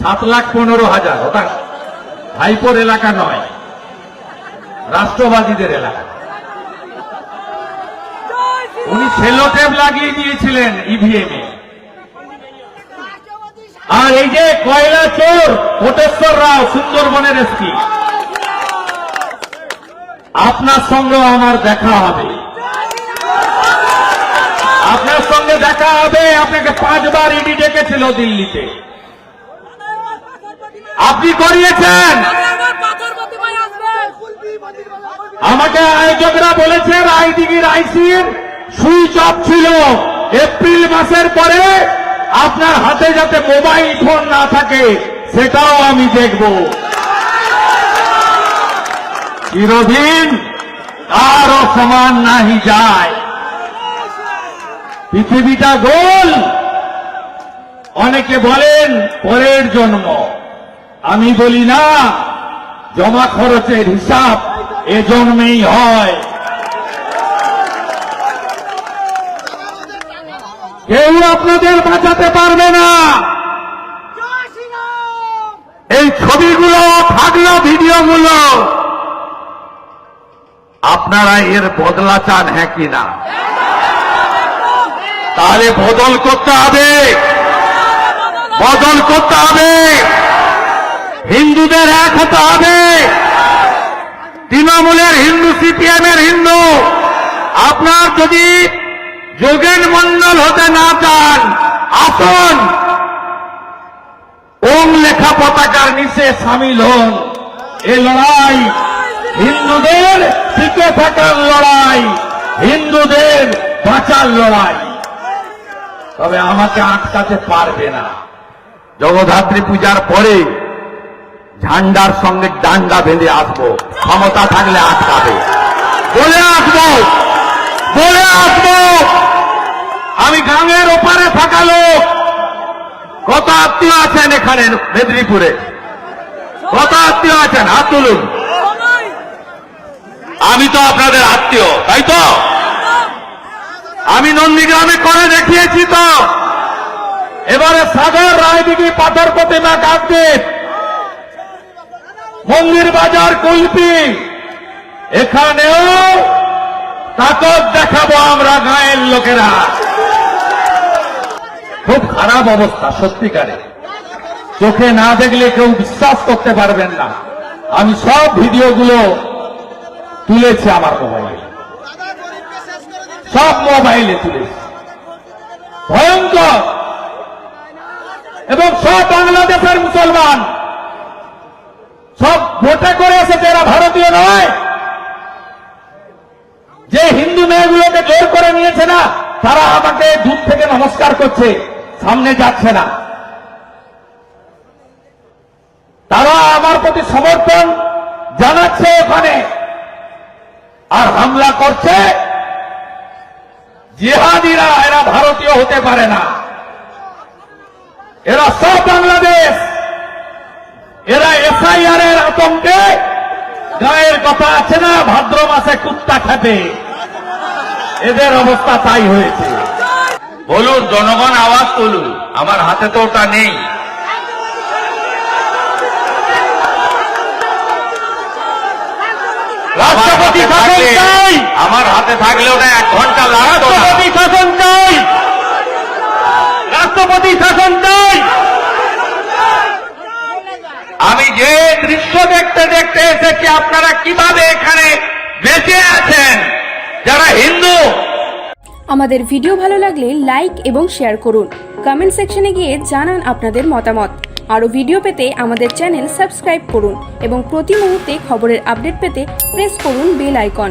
সাত লাখ পনেরো হাজার, ওটা ভাইপোর এলাকা নয়, রাষ্ট্রবাদীদের এলাকা। উনি সেলোটেপ লাগিয়ে দিয়েছিলেন ইভিএম এ। আর এই যে কয়লা চোর, কোটেশ্বর রাও, সুন্দরবনের এসপি আপনার সঙ্গে আমার দেখা হবে। আপনার সঙ্গে দেখা হবে, আপনাকে পাঁচবার ইডি ডেকেছিল দিল্লিতে। আপনি করিয়েছেন। আমাকে আয়োজকরা বলেছেন আইডিগির আইসির সুইচ অফ ছিল। এপ্রিল মাসের পরে আপনার হাতে যাতে মোবাইল ফোন না থাকে, সেটাও আমি দেখব। চিরদিন কারও সমান নাহি যায়। পৃথিবীটা গোল। অনেকে বলেন, পরের জন্ম। আমি বলি না, জমা খরচের হিসাব এ জন্মেই হয়। কেউ আপনাদের বাঁচাতে পারবে না। এই ছবিগুলো থাকল ভিডিওগুলো, আপনারা এর বদলা চান হ্যাঁ কি না? তাহলে বদল করতে হবে। বদল করতে হবে। হিন্দুদের এক হতে হবে। তৃণমূলের হিন্দু সিপিএম এর হিন্দু, আপনার যদি যোগেন মন্ডল হতে না চান, আসুন। ওম লেখা পতাকার নিচে সামিল হন। এ লড়াই হিন্দুদের টিকে থাকার লড়াই, হিন্দুদের বাঁচার লড়াই। তবে আমাকে আটকাতে পারবে না। জগদ্ধাত্রী পূজার পরে ঝান্ডার সঙ্গে ডান্ডা বেঁধে আসব। ক্ষমতা থাকলে আটকাবে। বলে আসব। বলে আসব। আমি গাঙের ওপারে থাকা লোক। কত আত্মীয় আছেন এখানে মেদিনীপুরে? কত আত্মীয় আছেন? হাত তুলুন। আমি তো আপনাদের আত্মীয়, তাই তো? আমি নন্দীগ্রামে করে দেখিয়েছি তো। এবারে সাগর রায়দিঘি পাথর প্রতিমা কাকদ্বীপ। মন্দির বাজার কুলপি। এখানেও তাকত দেখাবো আমরা গায়ের লোকেরা। খুব খারাপ অবস্থা, সত্যিকারে। চোখে না দেখলে কেউ বিশ্বাস করতে পারবেন না। আমি সব ভিডিওগুলো তুলেছি আমার মোবাইলে। সব মোবাইলে তুলেছি। ভয়ঙ্কর। এবং সব বাংলাদেশের মুসলমান। সব ভোটে করে এসেছে এরা ভারতীয় নয়। যে হিন্দু মেয়েগুলোকে জোর করে নিয়েছে না, তারা আমাকে দূর থেকে নমস্কার করছে, সামনে যাচ্ছে না। তারা আমার প্রতি সমর্থন জানাচ্ছে ওখানে। আর হামলা করছে। জিহাদিরা এরা ভারতীয় হতে পারে না। এরা সব বাংলাদেশ। এর গায়ের কথা আছে না ভাদ্র মাসে কুত্তা খাবে এদের অবস্থা তাই হয়েছে। বলুন জনগণ আওয়াজ তুলুন। আমার হাতে তো ওটা নেই। রাষ্ট্রপতি শাসন চাই। আমার হাতে থাকলে ওটা এক ঘণ্টা লাগতো রাষ্ট্রপতি শাসন চাই। রাষ্ট্রপতি শাসন চাই। আমি যে দৃশ্য দেখতে দেখতে এসেছি, আপনারা কীভাবে এখানে বেঁচে আছেন? যারা হিন্দু। আমাদের ভিডিও ভালো লাগলে লাইক এবং শেয়ার করুন। কমেন্ট সেকশনে গিয়ে জানান আপনাদের মতামত। আরও ভিডিও পেতে আমাদের চ্যানেল সাবস্ক্রাইব করুন এবং প্রতি মুহূর্তে খবরের আপডেট পেতে প্রেস করুন বেল আইকন।